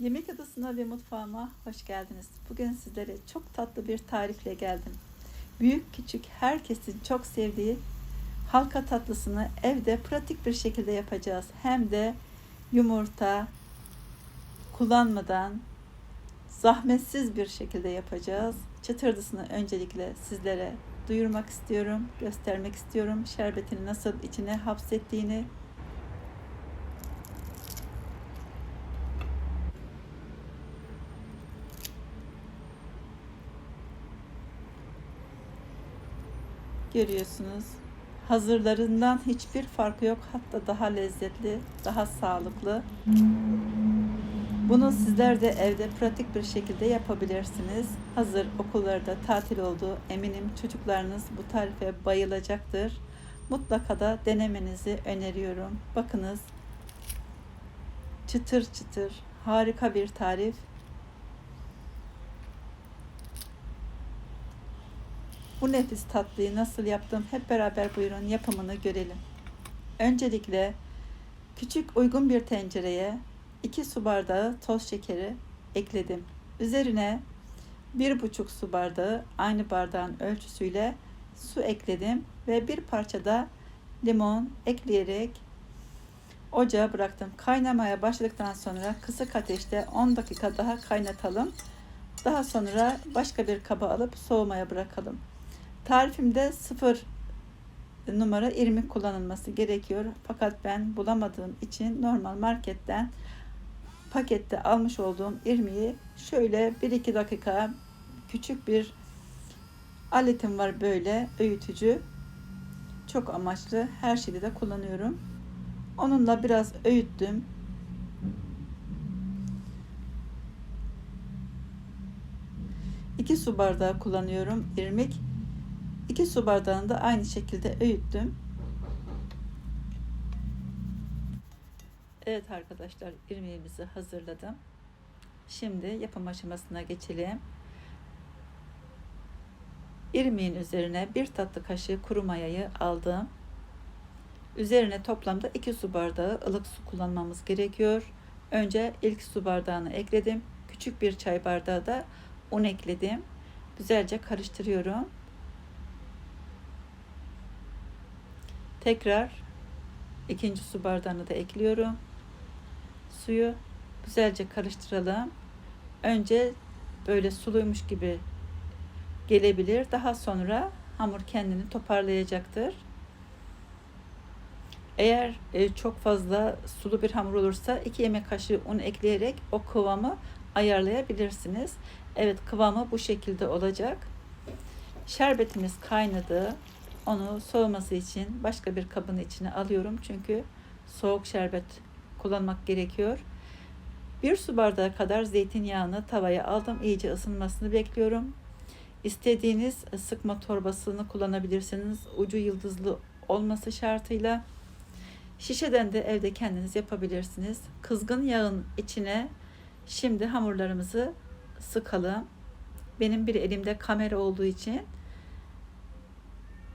Yemek odasına ve mutfağıma hoş geldiniz. Bugün sizlere çok tatlı bir tarifle geldim. Büyük küçük herkesin çok sevdiği halka tatlısını evde pratik bir şekilde yapacağız. Hem de yumurta kullanmadan zahmetsiz bir şekilde yapacağız. Çıtırdısını öncelikle sizlere duyurmak istiyorum, göstermek istiyorum. Şerbetini nasıl içine hapsettiğini görüyorsunuz. Hazırlarından hiçbir farkı yok. Hatta daha lezzetli, daha sağlıklı. Bunu sizler de evde pratik bir şekilde yapabilirsiniz. Hazır okullarda tatil olduğu eminim çocuklarınız bu tarife bayılacaktır. Mutlaka da denemenizi öneriyorum. Bakınız çıtır çıtır harika bir tarif. Bu nefis tatlıyı nasıl yaptım hep beraber buyurun yapımını görelim. Öncelikle küçük uygun bir tencereye 2 su bardağı toz şekeri ekledim. Üzerine 1,5 su bardağı aynı bardağın ölçüsüyle su ekledim ve bir parça da limon ekleyerek ocağa bıraktım. Kaynamaya başladıktan sonra kısık ateşte 10 dakika daha kaynatalım. Daha sonra başka bir kaba alıp soğumaya bırakalım. Tarifimde sıfır numara irmik kullanılması gerekiyor. Fakat ben bulamadığım için normal marketten pakette almış olduğum irmiği şöyle 1-2 dakika küçük bir aletim var böyle öğütücü. Çok amaçlı her şeyde de kullanıyorum. Onunla biraz öğüttüm. İki su bardağı kullanıyorum irmik. 2 su bardağını da aynı şekilde öğüttüm. Evet arkadaşlar irmiğimizi hazırladım. Şimdi yapım aşamasına geçelim. İrmiğin üzerine bir tatlı kaşığı kuru mayayı aldım. Üzerine toplamda 2 su bardağı ılık su kullanmamız gerekiyor. Önce ilk su bardağını ekledim. Küçük bir çay bardağı da un ekledim. Güzelce karıştırıyorum. Tekrar ikinci su bardağını da ekliyorum. Suyu güzelce karıştıralım. Önce böyle suluymuş gibi gelebilir. Daha sonra hamur kendini toparlayacaktır. Eğer e, çok fazla sulu bir hamur olursa 2 yemek kaşığı un ekleyerek o kıvamı ayarlayabilirsiniz. Evet kıvamı bu şekilde olacak. Şerbetimiz kaynadı. Onu soğuması için başka bir kabın içine alıyorum. Çünkü soğuk şerbet kullanmak gerekiyor. Bir su bardağı kadar zeytinyağını tavaya aldım. İyice ısınmasını bekliyorum. İstediğiniz sıkma torbasını kullanabilirsiniz. Ucu yıldızlı olması şartıyla. Şişeden de evde kendiniz yapabilirsiniz. Kızgın yağın içine şimdi hamurlarımızı sıkalım. Benim bir elimde kamera olduğu için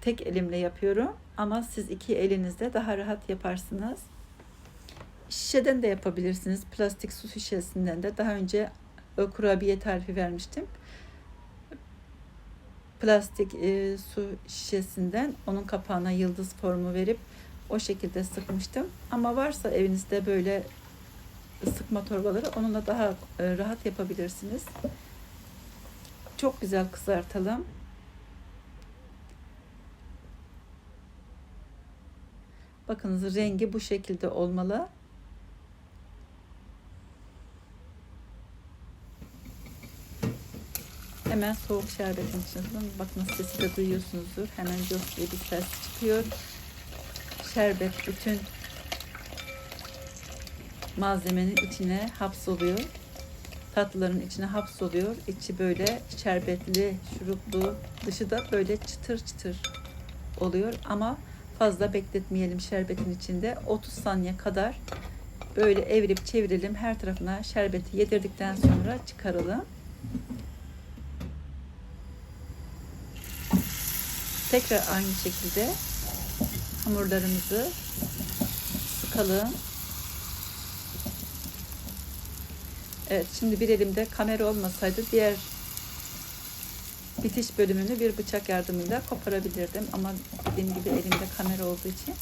tek elimle yapıyorum ama siz iki elinizde daha rahat yaparsınız. Şişeden de yapabilirsiniz. Plastik su şişesinden de daha önce kurabiye tarifi vermiştim. Plastik e, su şişesinden onun kapağına yıldız formu verip o şekilde sıkmıştım. Ama varsa evinizde böyle sıkma torbaları onunla daha e, rahat yapabilirsiniz. Çok güzel kızartalım. Bakınız rengi bu şekilde olmalı. Hemen soğuk şerbetin içine Bakın sesi de duyuyorsunuzdur. Hemen jos diye bir ses çıkıyor. Şerbet bütün malzemenin içine hapsoluyor. Tatlıların içine hapsoluyor. İçi böyle şerbetli, şuruplu, dışı da böyle çıtır çıtır oluyor. Ama fazla bekletmeyelim şerbetin içinde. 30 saniye kadar böyle evirip çevirelim. Her tarafına şerbeti yedirdikten sonra çıkaralım. Tekrar aynı şekilde hamurlarımızı sıkalım. Evet şimdi bir elimde kamera olmasaydı diğer bitiş bölümünü bir bıçak yardımıyla koparabilirdim. Ama dediğim gibi elimde kamera olduğu için.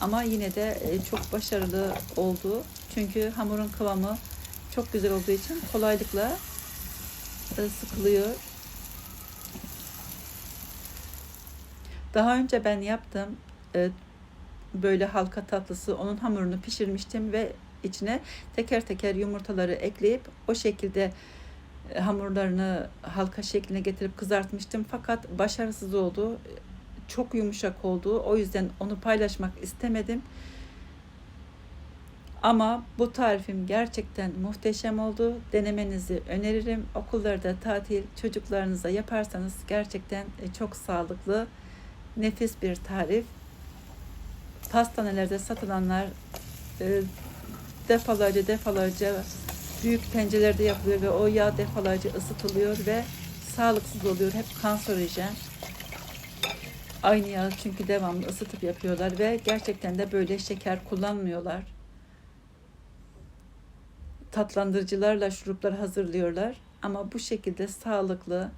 Ama yine de e, çok başarılı oldu. Çünkü hamurun kıvamı çok güzel olduğu için kolaylıkla e, sıkılıyor. Daha önce ben yaptım e, böyle halka tatlısı onun hamurunu pişirmiştim ve içine teker teker yumurtaları ekleyip o şekilde hamurlarını halka şekline getirip kızartmıştım fakat başarısız oldu. Çok yumuşak oldu. O yüzden onu paylaşmak istemedim. Ama bu tarifim gerçekten muhteşem oldu. Denemenizi öneririm. Okullarda tatil çocuklarınıza yaparsanız gerçekten e, çok sağlıklı, nefis bir tarif. Pastanelerde satılanlar e, defalarca defalarca büyük tencerelerde yapılıyor ve o yağ defalarca ısıtılıyor ve sağlıksız oluyor. Hep kanserojen. Aynı yağı çünkü devamlı ısıtıp yapıyorlar ve gerçekten de böyle şeker kullanmıyorlar. Tatlandırıcılarla şuruplar hazırlıyorlar ama bu şekilde sağlıklı.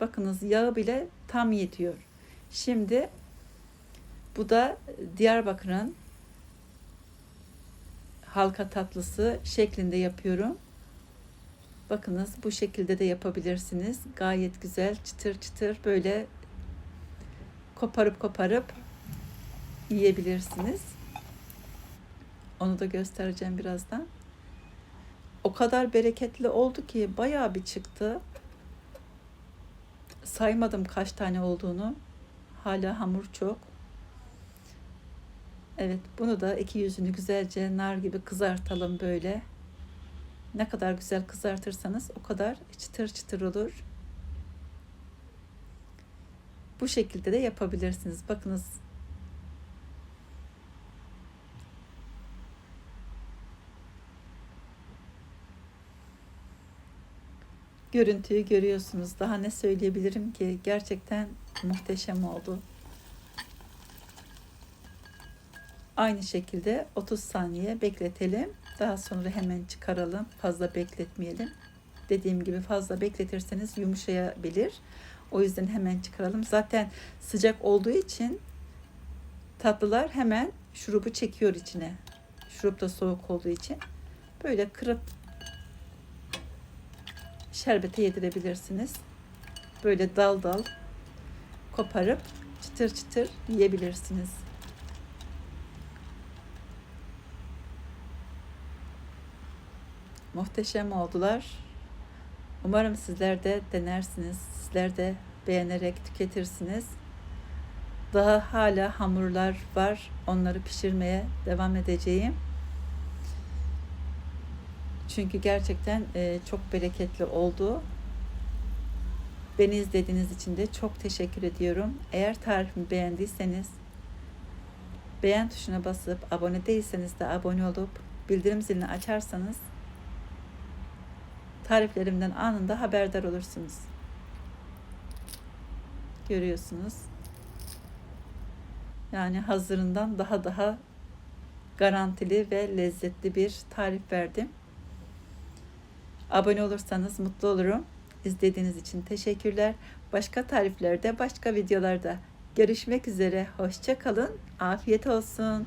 Bakınız yağı bile tam yetiyor. Şimdi bu da Diyarbakır'ın halka tatlısı şeklinde yapıyorum. Bakınız bu şekilde de yapabilirsiniz. Gayet güzel çıtır çıtır böyle koparıp koparıp yiyebilirsiniz. Onu da göstereceğim birazdan. O kadar bereketli oldu ki bayağı bir çıktı. Saymadım kaç tane olduğunu. Hala hamur çok. Evet bunu da iki yüzünü güzelce nar gibi kızartalım böyle. Ne kadar güzel kızartırsanız o kadar çıtır çıtır olur. Bu şekilde de yapabilirsiniz. Bakınız görüntüyü görüyorsunuz. Daha ne söyleyebilirim ki? Gerçekten muhteşem oldu. Aynı şekilde 30 saniye bekletelim. Daha sonra hemen çıkaralım. Fazla bekletmeyelim. Dediğim gibi fazla bekletirseniz yumuşayabilir. O yüzden hemen çıkaralım. Zaten sıcak olduğu için tatlılar hemen şurubu çekiyor içine. Şurup da soğuk olduğu için. Böyle kırıp şerbete yedirebilirsiniz. Böyle dal dal koparıp çıtır çıtır yiyebilirsiniz. Muhteşem oldular. Umarım sizler de denersiniz. Sizler de beğenerek tüketirsiniz. Daha hala hamurlar var. Onları pişirmeye devam edeceğim. Çünkü gerçekten e, çok bereketli oldu. Beni izlediğiniz için de çok teşekkür ediyorum. Eğer tarifimi beğendiyseniz beğen tuşuna basıp abone değilseniz de abone olup bildirim zilini açarsanız tariflerimden anında haberdar olursunuz. Görüyorsunuz. Yani hazırından daha daha garantili ve lezzetli bir tarif verdim. Abone olursanız mutlu olurum. İzlediğiniz için teşekkürler. Başka tariflerde, başka videolarda görüşmek üzere. Hoşça kalın. Afiyet olsun.